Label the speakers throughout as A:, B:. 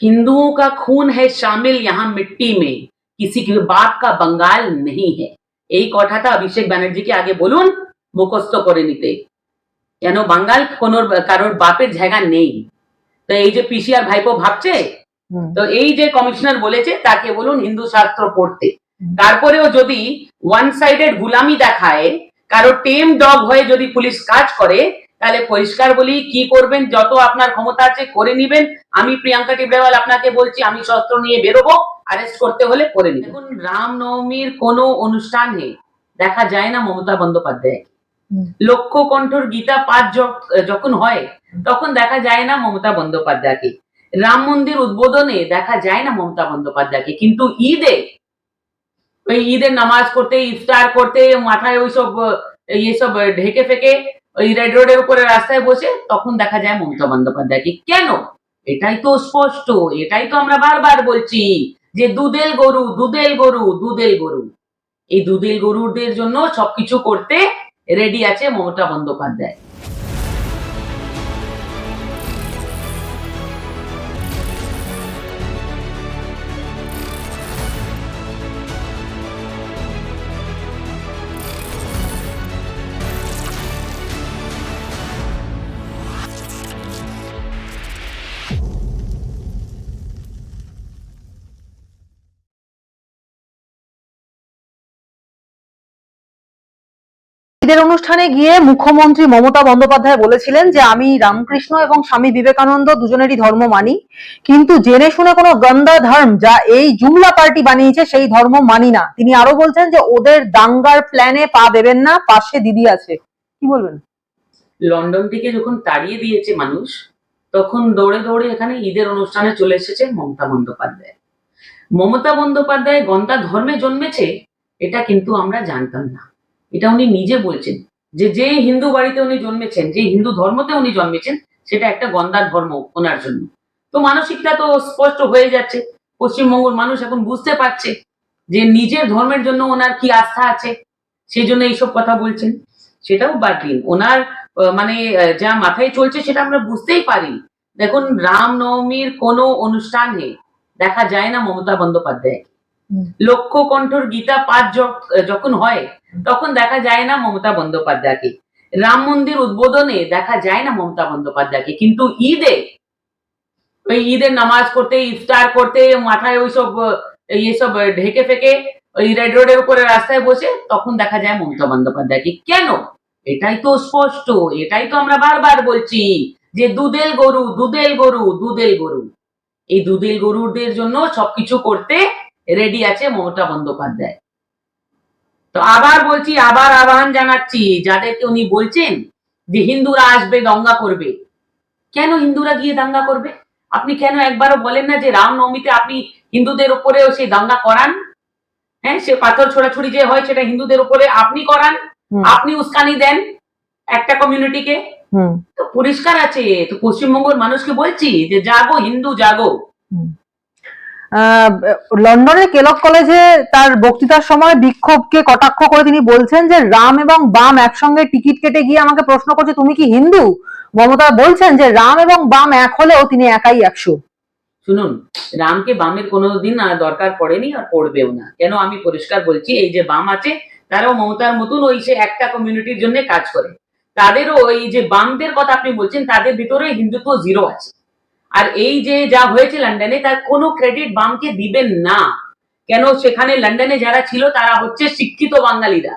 A: हिंदुओं का खून है शामिल यहाँ मिट्टी में किसी के बाप का बंगाल नहीं है এই কথাটা অভিষেক ব্যানার্জিকে আগে বলুন মুখস্থ করে নিতে কেন বাঙ্গাল কোন কারোর বাপের জায়গা নেই তো এই যে পিসি আর ভাইপো ভাবছে
B: হুম।
A: তো এই যে কমিশনার বলেছে তাকে বলুন হিন্দু শাস্ত্র পড়তে
B: হুম।
A: তারপরেও যদি ওয়ান সাইডেড গুলামি দেখায় কারো টেম ডগ হয়ে যদি পুলিশ কাজ করে তাহলে পরিষ্কার বলি কি করবেন যত আপনার ক্ষমতা আছে করে নিবেন। আমি প্রিয়াঙ্কা টিবড়েওয়াল আপনাকে বলছি আমি শস্ত্র নিয়ে বেরোবো অ্যারেস্ট করতে হলে করে নিবেন। এখন রামনবমীর কোনো অনুষ্ঠানে দেখা যায় না মমতা বন্দ্যোপাধ্যায়।
B: হুম।
A: লক্ষ্য কণ্ঠর গীতা পাঠ যখন হয় তখন দেখা যায় না মমতা বন্দ্যোপাধ্যায়কে। রাম মন্দির উদ্বোধনে দেখা যায় না মমতা বন্দ্যোপাধ্যায়কে। কিন্তু ঈদে ওই ঈদের নামাজ করতে ইফতার করতে মাথায় ওইসব আহ, ঢেকে ফেকে ওই রেড রোডের উপরে রাস্তায় বসে তখন দেখা যায় মমতা বন্দ্যোপাধ্যায়কে কেন? এটাই তো স্পষ্ট, এটাই তো আমরা বারবার বলছি যে দুদেল গরু দুদেল গরু দুদেল গরু। এই দুদেল গরুদের জন্য সবকিছু করতে রেডি আছে মমতা বন্দ্যোপাধ্যায়।
B: ঈদের অনুষ্ঠানে গিয়ে মুখ্যমন্ত্রী মমতা বন্দ্যোপাধ্যায় বলেছিলেন যে, আমি রামকৃষ্ণ এবং স্বামী বিবেকানন্দ দুজনেরই ধর্ম মানি। কিন্তু জেনে শুনে কোনো গন্দা ধর্ম যা এই জুমলা পার্টি বানিয়েছে, সেই ধর্ম মানি না। তিনি আরও বলছেন যে, ওদের দাঙ্গার প্ল্যানে পা দেবেন না, পাশে দিদি আছে। কি বলবেন?
A: লন্ডন থেকে যখন তাড়িয়ে দিয়েছে মানুষ, তখন দৌড়ে দৌড়ে এখানে ঈদের অনুষ্ঠানে চলে এসেছে মমতা বন্দ্যোপাধ্যায়। মমতা বন্দ্যোপাধ্যায় গন্তা ধর্মে জন্মেছে, এটা কিন্তু আমরা জানতাম না। এটা উনি নিজে বলছেন। যে যে হিন্দু বাড়িতে উনি জন্মেছেন, যে হিন্দু ধর্মতে উনি জন্মেছেন, সেটা একটা গন্দার ধর্ম ওনার জন্য। তো মানসিকটা তো স্পষ্ট হয়ে যাচ্ছে। পশ্চিমবঙ্গের মানুষ এখন বুঝতে পারছে যে নিজের ধর্মের জন্য ওনার কি আস্থা আছে, সেই জন্য এইসব কথা বলছেন। সেটাও বাদ দিন। ওনার মানে যা মাথায় চলছে সেটা আমরা বুঝতেই পারি। দেখুন, রামনবমীর কোনো অনুষ্ঠানে দেখা যায় না মমতা বন্দ্যোপাধ্যায়। লক্ষ্য কণ্ঠর গীতা পাঠ যখন হয় তখন দেখা যায় না মমতা বন্দ্যোপাধ্যায়কে। রাম মন্দির উদ্বোধনে দেখা যায় না মমতা বন্দ্যোপাধ্যায়কে। কিন্তু ঈদে ওই ঈদের নামাজ করতে ইফতার করতে মাথায় ওইসব আহ, ইয়েসব ঢেকে ফেকে ওই রেড রোডের উপরে রাস্তায় বসে তখন দেখা যায় মমতা বন্দ্যোপাধ্যায়কে। কেন? এটাই তো স্পষ্ট এটাই তো আমরা বারবার বলছি যে দুধেল গরু দুধেল গরু দুধেল গরু। এই দুধেল গরুদের জন্য সবকিছু করতে রেডি আছে মমতা বন্দ্যোপাধ্যায়। তো আবার বলছি আবার আহ্বান জানাচ্ছি যাদেরকে উনি বলছেন যে হিন্দুরা আসবে দঙ্গা করবে। কেন হিন্দুরা গিয়ে দাঙ্গা করবে? আপনি কেন একবারও বলেন না যে রামনবমীতে আপনি হিন্দুদের উপরেও সেই দাঙ্গা করান? হ্যাঁ সে পাথর ছোড়াছুড়ি যে হয় সেটা হিন্দুদের উপরে আপনি করান। আপনি উস্কানি দেন একটা কমিউনিটিকে
B: হুম।
A: তো পরিষ্কার আছে তো পশ্চিমবঙ্গের মানুষকে বলছি যে জাগো হিন্দু জাগো।
B: লন্ডনের কেলক কলেজে তার বক্তৃতার সময় বিক্ষোভকে কটাক্ষ করে তিনি বলছেন যে রাম এবং বাম একসঙ্গে টিকিট কেটে গিয়ে আমাকে প্রশ্ন করছে, তুমি কি হিন্দু? মমতা বলছেন যে রাম এবং বাম এক হলেও তিনি একাই একশো।
A: শুনুন, রামকে বামের কোনোদিন দরকার পড়েনি আর পড়বেও না। কেন আমি পরিষ্কার বলছি, এই যে বাম আছে, তারাও মমতার মতন ওই সে একটা কমিউনিটির জন্য কাজ করে। তাদেরও ওই যে বামদের কথা আপনি বলছেন, তাদের ভিতরে হিন্দুত্ব জিরো আছে। আর এই যে যা হয়েছে লন্ডনে, তার কোনো ক্রেডিট বামকে দিবেন না। কেন? সেখানে লন্ডনে যারা ছিল, তারা হচ্ছে শিক্ষিত বাঙালিরা।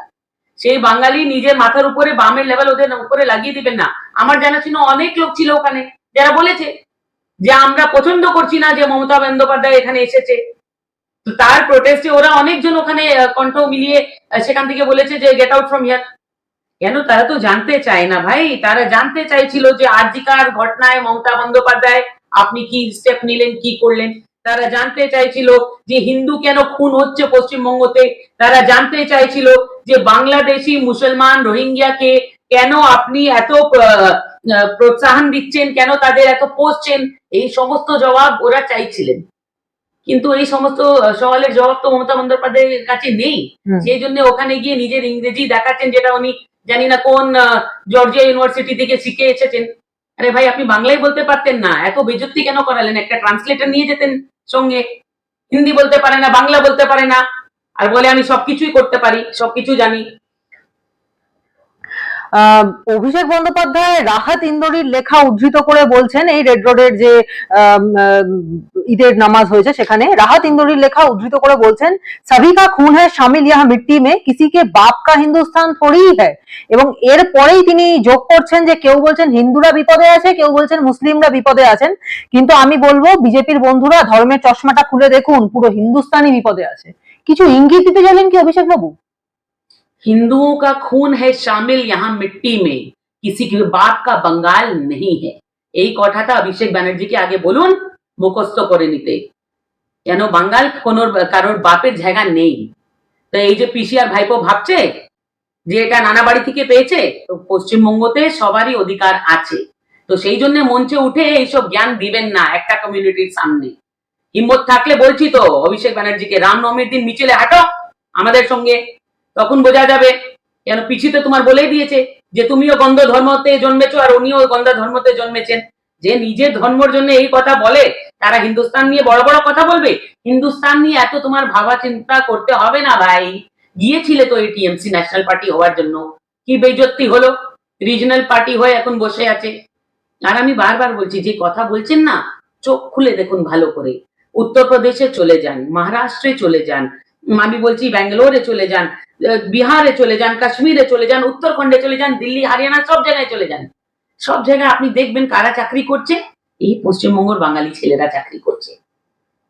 A: সেই বাঙালি নিজের মাথার উপরে, বামের লেভেল ওদের উপরে লাগিয়ে দিবেন না। আমার জানা ছিল অনেক লোক ছিল ওখানে, যারা বলেছে যে আমরা পছন্দ করছি না যে মমতা বন্দ্যোপাধ্যায় এখানে এসেছে। তো তার প্রোটেস্টে ওরা অনেকজন ওখানে কণ্ঠ মিলিয়ে সেখান থেকে বলেছে যে গেট আউট ফ্রম হিয়ার কেন? তারা তো জানতে চায় না ভাই। তারা জানতে চাইছিল যে আজিকার ঘটনায় মমতা বন্দ্যোপাধ্যায় আপনি কি স্টেপ নিলেন কি করলেন? তারা জানতে চাইছিল যে হিন্দু কেন খুন হচ্ছে পশ্চিমবঙ্গতে? তারা জানতে চাইছিল যে বাংলাদেশি মুসলমান রোহিঙ্গিয়াকে কেন আপনি এত প্রোৎসাহন দিচ্ছেন? কেন তাদের এত পোষছেন? এই সমস্ত জবাব ওরা চাইছিলেন। কিন্তু এই সমস্ত সওয়ালের জবাব তো মমতা বন্দ্যোপাধ্যায়ের কাছে নেই। সেই জন্য ওখানে গিয়ে নিজের ইংরেজি দেখাচ্ছেন যেটা উনি জানি না কোন জর্জিয়া ইউনিভার্সিটি থেকে শিখে এসেছেন আরে ভাই, আপনি বাংলায় বলতে পারতেন না। এত বেজত্তি কেন করালেন? একটা ট্রান্সলেটার নিয়ে যেতেন সঙ্গে। হিন্দি বলতে পারে না, বাংলা বলতে পারে না। আর বলে আমি সবকিছুই করতে পারি, সবকিছু জানি।
B: অভিষেক বন্দ্যোপাধ্যায় রাহাত ইন্দোরির লেখা উদ্ধৃত করে বলছেন, এই রেড রোডের যে ঈদের নামাজ হয়েছে সেখানে, রাহাত ইন্দোরির লেখা উদ্ধৃত করে বলছেন সভি কা খুন হ্যায় শামিল ইহা মিট্টি মে, কিসি কে বাপ কা হিন্দুস্তান থোড়ি হ্যায়? এবং এর পরেই তিনি যোগ করছেন যে, কেউ বলছেন হিন্দুরা বিপদে আছে, কেউ বলছেন মুসলিমরা বিপদে আছেন। কিন্তু আমি বলব, বিজেপির বন্ধুরা ধর্মের চশমাটা খুলে দেখুন, পুরো হিন্দুস্তানই বিপদে আছে। কিছু ইঙ্গিত দিতে গেলেন কি অভিষেক বাবু
A: हिंदुओं का खून है शामिल यहाँ मिट्टी में किसी के बाप का बंगाल नहीं है এই কথাটা অভিষেক ব্যানার্জিকে আগে বলুন মুখস্থ করে নিতে কেন বাঙ্গাল কোন কারোর বাপের জায়গা নেই তো এই যে পিসি আর ভাইপো ভাবছে যে এটা নানা বাড়ি থেকে পেয়েছে তো পশ্চিমবঙ্গতে সবারই অধিকার আছে তো সেই জন্য মঞ্চে উঠে এইসব জ্ঞান দিবেন না একটা কমিউনিটির সামনে হিম্মত থাকলে বলছি তো অভিষেক ব্যানার্জিকে রামনবমীর দিন মিছিলে হাঁটো আমাদের সঙ্গে তখন বোঝা যাবে, কেন পিছিতে তোমার বলেই দিয়েছে যে তুমিও গন্ধ ধর্মতে জন্মেছো আর উনিও গন্ধ ধর্মতে জন্মেছেন। যে নিজের ধর্মের জন্য এই কথা বলে, তারা হিন্দুস্তান নিয়ে বড় বড় কথা বলবে। হিন্দুস্তান নিয়ে এত তোমার ভাবা চিন্তা করতে হবে না ভাই। গিয়েছিলে তো এই টিএমসি ন্যাশনাল পার্টি হওয়ার জন্য। কি বেজত্তি হলো? রিজনাল পার্টি হয়ে এখন বসে আছে। আর আমি বারবার বলছি, যে কথা বলছেন না, চোখ খুলে দেখুন ভালো করে। উত্তরপ্রদেশে চলে যান, মহারাষ্ট্রে চলে যান, আমি বলছি ব্যাঙ্গালোরে চলে যান বিহারে চলে যান, কাশ্মীরে চলে যান, উত্তরাখণ্ডে চলে যান, দিল্লি, হরিয়ানা, সব জায়গায় চলে যান। সব জায়গায় আপনি দেখবেন কারা চাকরি করছে? এই পশ্চিমবঙ্গের বাঙালি ছেলেরা চাকরি করছে।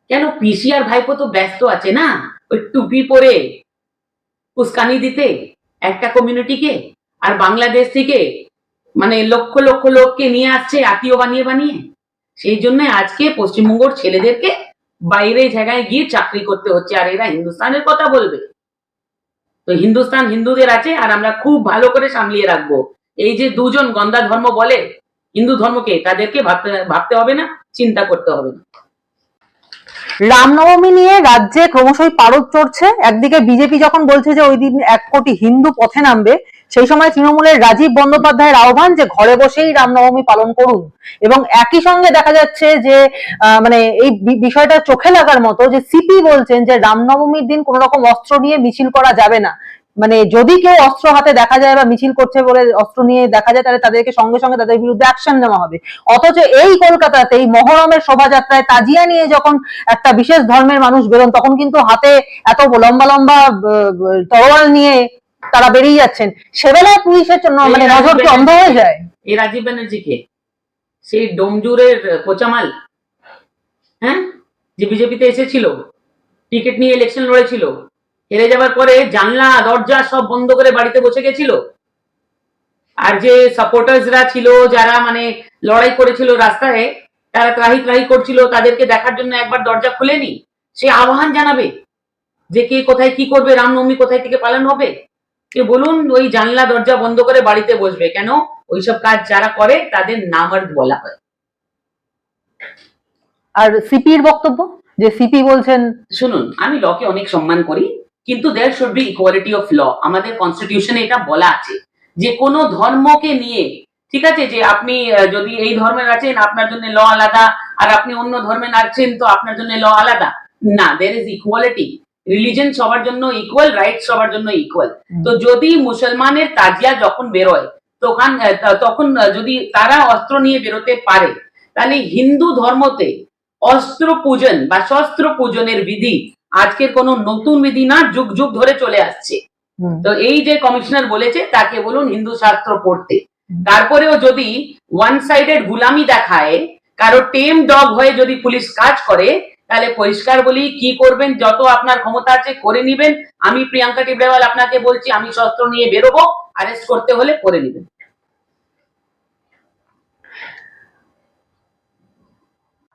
A: কেন? পিসি আর ভাইপো তো ব্যস্ত আছে না? ওই টুপি পরে, উস্কানি দিতে, একটা কমিউনিটিকে, আর বাংলাদেশ থেকে মানে লক্ষ লক্ষ লোককে নিয়ে আসছে, আত্মীয় বানিয়ে বানিয়ে। সেই জন্য আজকে পশ্চিমবঙ্গের ছেলেদেরকে বাইরে জায়গায় গিয়ে চাকরি করতে হচ্ছে, আর এরা হিন্দুস্তানের কথা বলবে। তো হিন্দুস্তান হিন্দুদের আছে আর আমরা খুব ভালো করে সামলিয়ে রাখব। এই যে দুজন গন্দা ধর্ম বলে, হিন্দু ধর্মকে, তাদেরকে ভাবতে ভাবতে হবে না, চিন্তা করতে হবে না।
B: রামনবমী নিয়ে রাজ্যে ক্রমশই পারদ চড়ছে। একদিকে বিজেপি যখন বলছে যে ওই দিন এক কোটি হিন্দু পথে নামবে সেই সময় তৃণমূলের রাজীব বন্দ্যোপাধ্যায়ের আহ্বান যে ঘরে বসেই রামনবমী পালন করুন। এবং একই সঙ্গে দেখা যাচ্ছে যে মানে এই বিষয়টা চোখে লাগার মতো যে সিপি বলছেন যে রামনবমীর দিন কোন রকম অস্ত্র নিয়ে মিছিল করা যাবে না। মানে যদি কেউ অস্ত্র হাতে দেখা যায় বা মিছিল করছে বলে অস্ত্র নিয়ে দেখা যায়, তাহলে তাদেরকে সঙ্গে সঙ্গে তাদের বিরুদ্ধে অ্যাকশন নেওয়া হবে। অথচ এই কলকাতাতে এই মহরমের শোভাযাত্রায় তাজিয়া নিয়ে যখন একটা বিশেষ ধর্মের মানুষ বেরোন, তখন কিন্তু হাতে এত লম্বা লম্বা তরোয়াল নিয়ে তারা বেরিয়ে যাচ্ছেন। সেবেলায় পুলিশের জন্য মানে নজর কি অন্ধ হয়ে যায়?
A: এই রাজীব ব্যানার্জিকে সেই ডোমজুরের কোচামাল হ্যাঁ? যে বিজেপিতে এসেছিল টিকিট নিয়ে ইলেকশন লড়েছিল হেরে যাবার পরে জানলা দরজা সব বন্ধ করে বাড়িতে বসে গেছিল। আর যে সাপোর্টার্সরা ছিল যারা মানে লড়াই করেছিল রাস্তায় তারা ত্রাহি ত্রাহি করছিল তাদেরকে দেখার জন্য একবার দরজা খুলেনি। সে আহ্বান জানাবে যে কে কোথায় কি করবে রামনবমী কোথায় থেকে পালন হবে? কে বলুন ওই জানলা দরজা বন্ধ করে বাড়িতে বসবে। কেন? ওইসব কাজ যারা করে তাদের নামার্দ বলা হয়।
B: আর সিপির বক্তব্য? যে সিপি বলছেন
A: শুনুন আমি লকে অনেক সম্মান করি কিন্তু there should be equality of law আমাদের কনস্টিটিউশনে এটা বলা আছে যে কোনো ধর্মকে নিয়ে ঠিক আছে যে আপনি যদি এই ধর্মের আছেন আপনার জন্য ল আলাদা আর আপনি অন্য ধর্মে আছেন তো আপনার জন্য ল আলাদা। না দের ইজ ইকুয়ালিটি রিলিজন সবার জন্য ইকুয়াল রাইট সবার জন্য ইকুয়াল তো যদি মুসলমানের তাজিয়া যখন বেরোয় তখন তখন যদি তারা অস্ত্র নিয়ে বেরোতে পারে তাহলে হিন্দু ধর্মতে অস্ত্র পূজন বা শস্ত্র পূজনের বিধি আজকের কোনো নতুন বিধি না যুগ যুগ ধরে চলে আসছে। তো এই যে কমিশনার বলেছে তাকে বলুন হিন্দু শাস্ত্র পড়তে। তারপরেও যদি ওয়ান সাইডেড গুলামি দেখায় কারও টেম ডগ হয়ে যদি পুলিশ কাজ করে তাহলে পরিষ্কার বলি, কি করবেন, যত আপনার ক্ষমতা আছে করে নিবেন। আমি প্রিয়াঙ্কা টিবড়েওয়াল আপনাকে বলছি, আমি শস্ত্র নিয়ে বেরোবো অ্যারেস্ট করতে হলে করে নিবেন।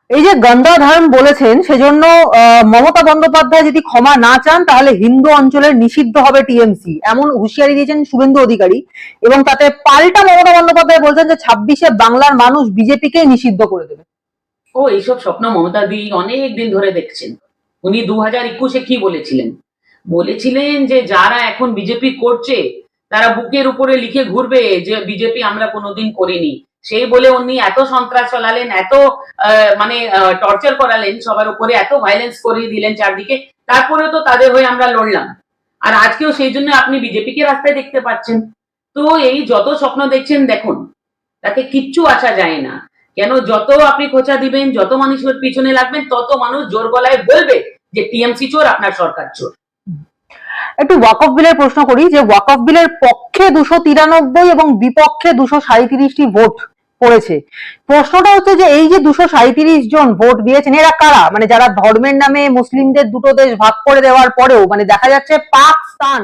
B: এই যে গন্দাধর্ম বলেছেন, সেজন্য মমতা বন্দ্যোপাধ্যায় যদি ক্ষমা না চান, তাহলে হিন্দু অঞ্চলের নিষিদ্ধ হবে টিএমসি। এমন হুঁশিয়ারি দিয়েছেন শুভেন্দু অধিকারী। এবং তাতে পাল্টা মমতা বন্দ্যোপাধ্যায় বলছেন যে, ছাব্বিশে বাংলার মানুষ বিজেপিকেই নিষিদ্ধ করে দেবে।
A: ও, এইসব স্বপ্ন মমতা দি অনেক দিন ধরে দেখছেন। উনি দু হাজার একুশে কি বলেছিলেন? বলেছিলেন যে, যারা এখন বিজেপি করছে, তারা বুকের উপরে লিখে ঘুরবে যে, বিজেপি আমরা কোনোদিন করিনি। সেই বলে উনি এত সন্ত্রাস চালালেন, এত মানে টর্চার করালেন, সবার উপরে এত ভাইলেন্স করিয়ে দিলেন চারদিকে, তারপরেও তো তাদের হয়ে আমরা লড়লাম। আর আজকেও সেই জন্য আপনি বিজেপিকে রাস্তায় দেখতে পাচ্ছেন। তো এই যত স্বপ্ন দেখছেন, দেখুন, তাতে কিচ্ছু আসা যায় না। কেন যত আপনি খোঁচা দিবেন, যত মানুষের পিছনে লাগবেন, তত মানুষ জোর গলায় বলবে যে টিএমসি চোর, আপনার সরকার চোর।
B: একটু ওয়াকফ বিলের প্রশ্ন করি, যে ওয়াকফ বিলের পক্ষে দুশো তিরানব্বই এবং বিপক্ষে দুশো সাঁত্রিশটি ভোট পড়েছে প্রশ্নটা হচ্ছে যে এই যে দুশো সাঁত্রিশ জন ভোট দিয়েছেন, এরা কারা? মানে যারা ধর্মের নামে মুসলিমদের দুটো দেশ ভাগ করে দেওয়ার পরেও মানে দেখা যাচ্ছে পাকিস্তান,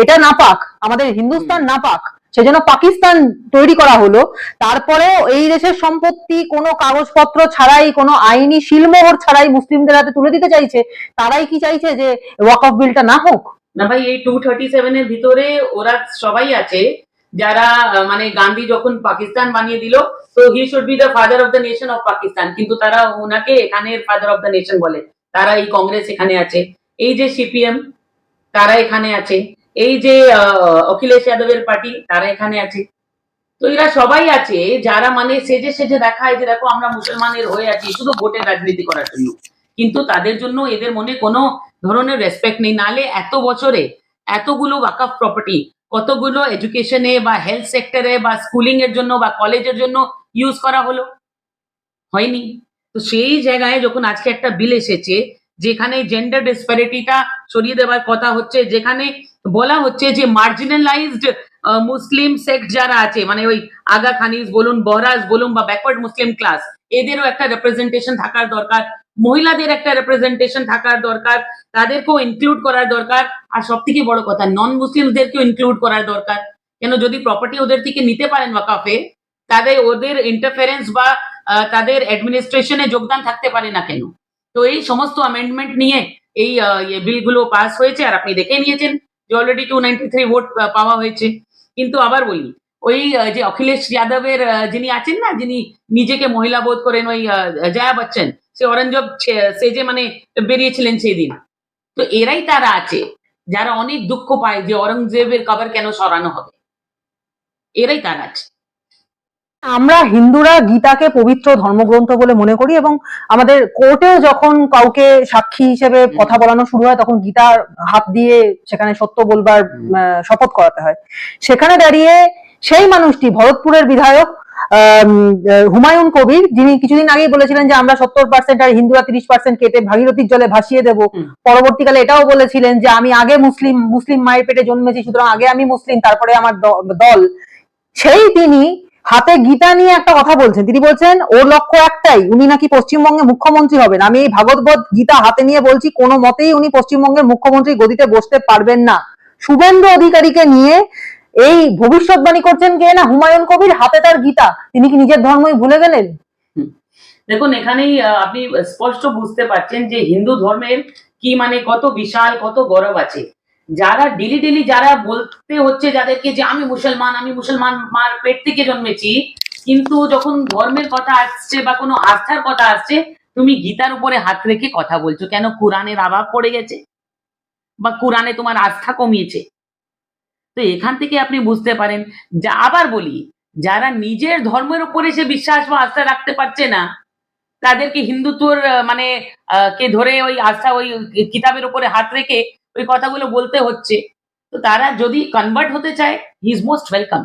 B: এটা না পাক আমাদের হিন্দুস্তান না পাক সেজন্য পাকিস্তান তৈরি করা হলো। তারপরেও এই দেশের সম্পত্তি কোনো কাগজপত্র ছাড়াই, কোনো আইনি শিলমোহর ছাড়াই মুসলিমদের হাতে তুলে দিতে চাইছে। তারাই কি চাইছে যে ওয়াকফ বিলটা না হোক?
A: না ভাই, এই টু থার্টি সেভেনের ভিতরে ওরা সবাই আছে। যারা মানে গান্ধী যখন পাকিস্তান বানিয়ে দিল, তো he should be the father of the nation of Pakistan. কিন্তু তারা ওনাকে এখানে ফাদার অফ দ্য নেশন বলে। তারা এই কংগ্রেস এখানে আছে। এই যে সিপিএম তারা এখানে আছে। এই যে অখিলেশ যাদবের পার্টি, তারা এখানে আছে। তো এরা সবাই আছে, যারা মানে সেজে সেজে দেখায় যে দেখো আমরা মুসলমানের হয়ে আছি, শুধু ভোটের রাজনীতি করার জন্য। কিন্তু তাদের জন্য এদের মনে কোনো ধরনের রেসপেক্ট নেই। নালে এত বছরে এতগুলো ওয়াকফ প্রপার্টি কতগুলো এডুকেশনে বা হেলথ সেক্টরে বা স্কুলিং এর জন্য বা কলেজের জন্য ইউজ করা হলো? হয়নি। তো সেই জায়গায় যখন আজকে একটা বিল এসেছে, যেখানে জেন্ডার ডিসপ্যারিটিটা সরিয়ে দেওয়ার কথা হচ্ছে, যেখানে বলা হচ্ছে যে মার্জিনালাইজড মুসলিম সেক্ট যারা আছে মানে ওই আগা খানিজ বলুন, বহরাজ বলুন বা ব্যাকওয়ার্ড মুসলিম ক্লাস এদেরও একটা রেপ্রেজেন্টেশন থাকার দরকার, মহিলাদের একটা রেপ্রেজেন্টেশন থাকার দরকার, তাদেরকেও ইনক্লুড করার দরকার, আর সব থেকে বড় কথা নন মুসলিমদেরকেও ইনক্লুড করার দরকার। কেন যদি প্রপার্টি ওদের থেকে নিতে পারেন ওয়াকাফে, তাদের ওদের ইন্টারফারেন্স বা তাদের অ্যাডমিনিস্ট্রেশনে যোগদান থাকতে পারে না কেন? তো এই সমস্ত অ্যামেন্ডমেন্ট নিয়ে এই ইয়ে বিলগুলো পাস হয়েছে, আর আপনি দেখে নিয়েছেন। যে already two ninety three vote পাওয়া হয়েছে। কিন্তু আবার বলি ওই যে অখিলেশ যাদবের যিনি আছেন না যিনি নিজেকে মহিলা বোধ করেন ওই আহ, জয়া বচ্চন সে অরঞ্জব সেজে মানে বেরিয়েছিলেন সেই দিন তো এরাই তারা আছে যারা অনেক দুঃখ পায় যে অরঙ্গজেবের কবর কেন সরানো হবে। এরাই তারা আছে।
B: আমরা হিন্দুরা গীতাকে পবিত্র ধর্মগ্রন্থ বলে মনে করি এবং আমাদের কোর্টেও যখন কাউকে সাক্ষী হিসেবে কথা বলানো শুরু হয় তখন গীতার হাত দিয়ে সেখানে সত্য বলবার শপথ করাতে হয়। সেখানে দাঁড়িয়ে সেই মানুষটি ভরতপুরের বিধায়ক হুমায়ুন কবির যিনি কিছুদিন আগেই বলেছিলেন যে আমরা সত্তর পার্সেন্ট আর হিন্দুরা তিরিশ পার্সেন্ট কেটে ভাগীরথীর জলে ভাসিয়ে দেব। পরবর্তীকালে এটাও বলেছিলেন যে আমি আগে মুসলিম মুসলিম মায়ের পেটে জন্মেছি সুতরাং আগে আমি মুসলিম তারপরে আমার দল। সেই তিনি হাতে গীতা নিয়ে একটা কথা বলছেন। তিনি বলছেন, ওর লক্ষ্য একটাই, উনি নাকি পশ্চিমবঙ্গে মুখ্যমন্ত্রী হবেন। আমি এই ভাগবত গীতা হাতে নিয়ে বলছি, কোনো মতেই উনি পশ্চিমবঙ্গের মুখ্যমন্ত্রী গদিতে বসতে পারবেন না। শুভেন্দু অধিকারীকে নিয়ে এই ভবিষ্যৎবাণী করছেন কে না? হুমায়ুন কবির, হাতে তার গীতা। তিনি কি নিজের ধর্মই ভুলে গেলেন?
A: দেখুন, এখানেই আপনি স্পষ্ট বুঝতে পারছেন যে হিন্দু ধর্মের কি মানে কত বিশাল, কত গৌরব আছে। যারা ডেলি ডেলি যারা বলতে হচ্ছে যাদেরকে যে আমি মুসলমান আমি মুসলমান মার পেট থেকে জন্মেছি, কিন্তু যখন ধর্মের কথা আসছে বা কোনো আস্থার কথা আসছে, তুমি গীতার উপরে হাত রেখে কথা বলছো। কেন কোরআনের আভাব পড়ে গেছে? বা কোরআনে তোমার আস্থা কমিয়েছে? তো এখান থেকে আপনি বুঝতে পারেন। যা আবার বলি, যারা নিজের ধর্মের উপরে সে বিশ্বাস বা আস্থা রাখতে পারছে না, তাদেরকে হিন্দুত্বর মানে কে ধরে ওই আস্থা, ওই কিতাবের উপরে হাত রেখে ওই কথাগুলো বলতে হচ্ছে। তো তারা যদি কনভার্ট হতে চায় হি ইজ মোস্ট ওয়েলকাম